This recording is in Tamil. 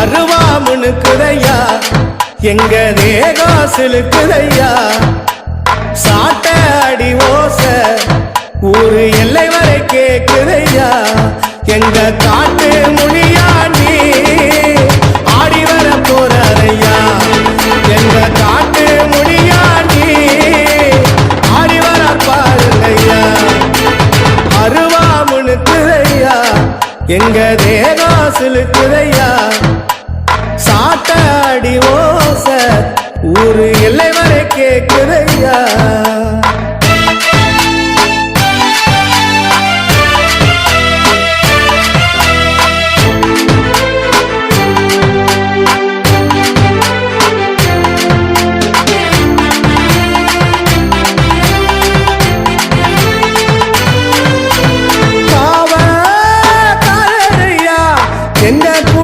அருவா முணுக்குதையா எங்க தேகம் சிலுக்குதையா? சாட்ட அடி ஓச ஊரு எல்லை வரை கேக்குதையா? எங்க காட்டு மொழியா நீ? ஆடி வர போறையா எங்க காட்டு மொழியா நீ? ஆடி வர பாருங்கய்யா. அருவா முணுக்குதையா எங்க தேகம் சிலுக்குதையா? சாட்ட ஓச. ஊரு